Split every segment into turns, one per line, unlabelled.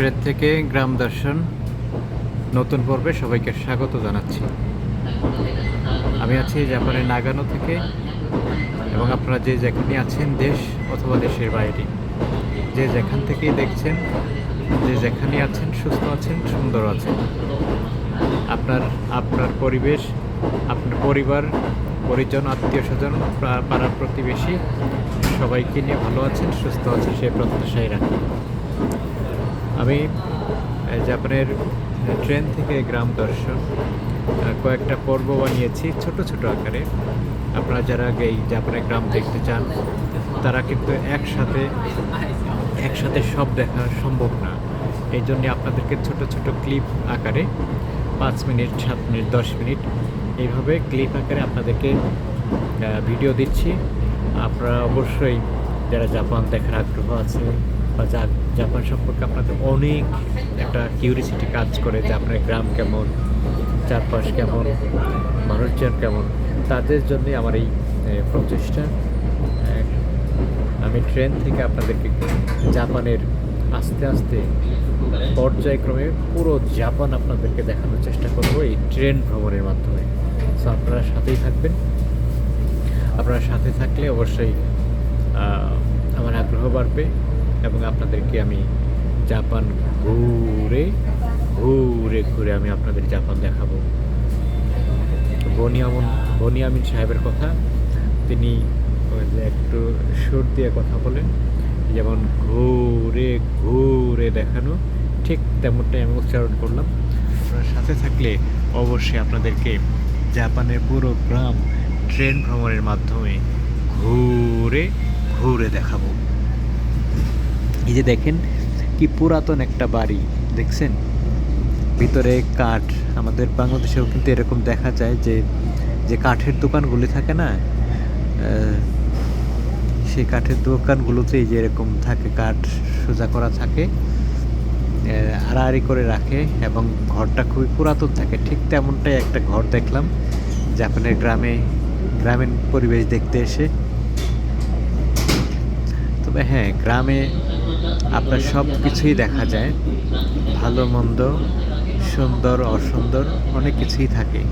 Train থেকে গ্রাম দর্শন নতুন পর্বে সবাইকে স্বাগত জানাচ্ছি। আমি আছি জাপানের নাগানো থেকে এবং আপনারা যে যেখানে আছেন দেশ অথবা দেশের বাইরে, যে যেখান থেকেই দেখছেন, যে যেখানে আছেন, সুস্থ আছেন, সুন্দর আছেন। আপনার আপনার পরিবেশ, আপনার পরিবার, পরিজন, আত্মীয় স্বজন পাড়ার প্রতিবেশী, সবাইকে নিয়ে ভালো আছেন, সুস্থ আছেন, সে প্রত্যাশাই রাখি। আমি জাপানের ট্রেন থেকে গ্রাম দর্শন কয়েকটা পর্ব বানিয়েছি ছোট ছোট আকারে। আপনারা যারা এই জাপানের গ্রাম দেখতে চান, তারা কিন্তু একসাথে একসাথে সব দেখা সম্ভব না। এই জন্য আপনাদেরকে ছোট ছোট ক্লিপ আকারে পাঁচ মিনিট, সাত মিনিট, দশ মিনিট এইভাবে ক্লিপ আকারে আপনাদেরকে ভিডিও দিচ্ছি। আপনারা অবশ্যই যারা জাপান দেখার আগ্রহ আছে বা জাপান সম্পর্কে আপনাদের অনেক একটা কিউরিসিটি কাজ করে যে আপনার গ্রাম কেমন, চারপাশ কেমন, মানুষজন কেমন। তাদের জন্যই আমার এই প্রচেষ্টা। আমি ট্রেন থেকে আপনাদেরকে জাপানের আস্তে আস্তে পর্যায়ক্রমে পুরো জাপান আপনাদেরকে দেখানোর চেষ্টা করব এই ট্রেন ভ্রমণের মাধ্যমে। সো আপনারা সাথেই থাকবেন। আপনারা সাথে থাকলে অবশ্যই আমার আগ্রহ বাড়বে। এবং আপনাদেরকে আমি জাপান ঘুরে ঘুরে ঘুরে আমি আপনাদের জাপান দেখাবো। বনিয়ামন, বনিয়ামিন সাহেবের কথা, তিনি একটু সুর দিয়ে কথা বলেন, যেমন ঘুরে ঘুরে দেখানো, ঠিক তেমনটাই আমি উচ্চারণ করলাম। আপনার সাথে থাকলে অবশ্যই আপনাদেরকে জাপানের পুরো গ্রাম ট্রেন ভ্রমণের মাধ্যমে ঘুরে ঘুরে দেখাবো। এই যে দেখেন কি পুরাতন একটা বাড়ি, দেখছেন? ভিতরে কাঠ। আমাদের বাংলাদেশেও কিন্তু এরকম দেখা যায় যে যে কাঠের দোকানগুলি থাকে না সেই কাঠের দোকানগুলোতেই যে এরকম থাকে, কাঠ সোজা করা থাকে আড়াআড়ি করে রাখে এবং ঘরটা খুবই পুরাতন থাকে। ঠিক তেমনটাই একটা ঘর দেখলাম জাপানের গ্রামে, গ্রামীণ পরিবেশ দেখতে এসে। তবে হ্যাঁ গ্রামে আপনার সব কিছুই দেখা যায়। ভালো, মন্দ, সুন্দর, অসুন্দর, অনেক কিছুই থাকে।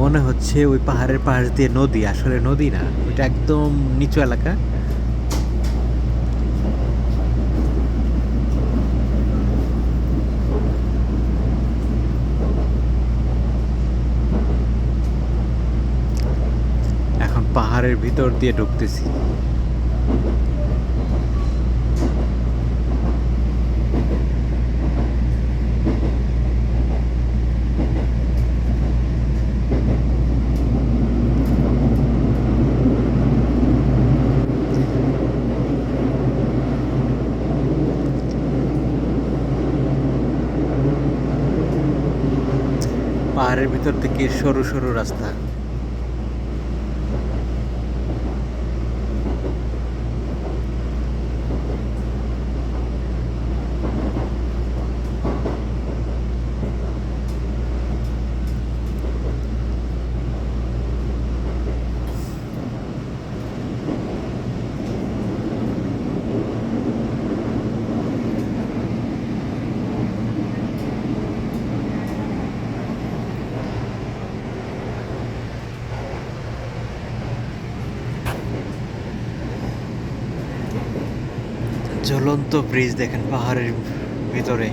মনে হচ্ছে ওই পাহাড়ের পাশ দিয়ে নদী, আসলে নদী না, ওইটা একদম নিচু এলাকা। পাহাড়ের ভিতর দিয়ে ঢুকতেছি। পাহাড়ের ভিতর থেকে সরু সরু রাস্তা। জ্বলন্ত ব্রিজ দেখেন পাহাড়ের ভিতরে।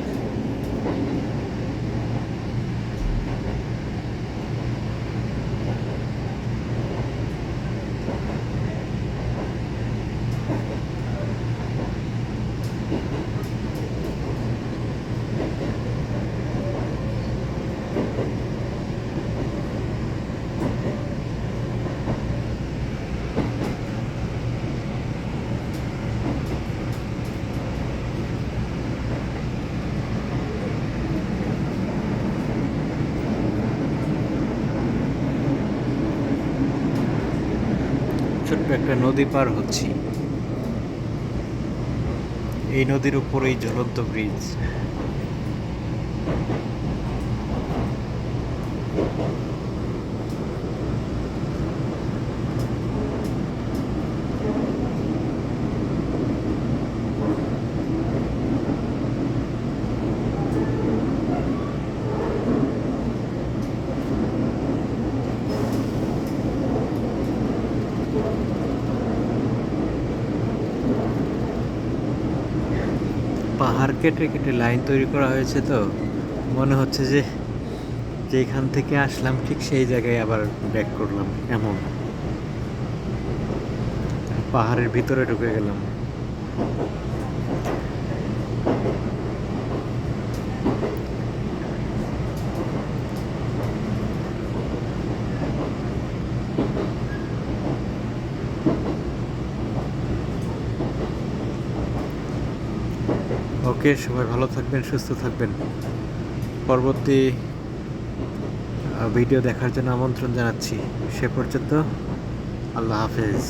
ছোট্ট একটা নদী পার হচ্ছি। এই নদীর উপরেই জ্বলন্ত ব্রিজ। পাহাড় কেটে কেটে লাইন তৈরি করা হয়েছে তো। মনে হচ্ছে যে যেখান থেকে আসলাম ঠিক সেই জায়গায় আবার ব্যাক করলাম, এমন। পাহাড়ের ভিতরে ঢুকে গেলাম। ওকে, সবাই ভালো থাকবেন, সুস্থ থাকবেন। পরবর্তী ভিডিও দেখার জন্য আমন্ত্রণ জানাচ্ছি। সে পর্যন্ত আল্লাহ হাফেজ।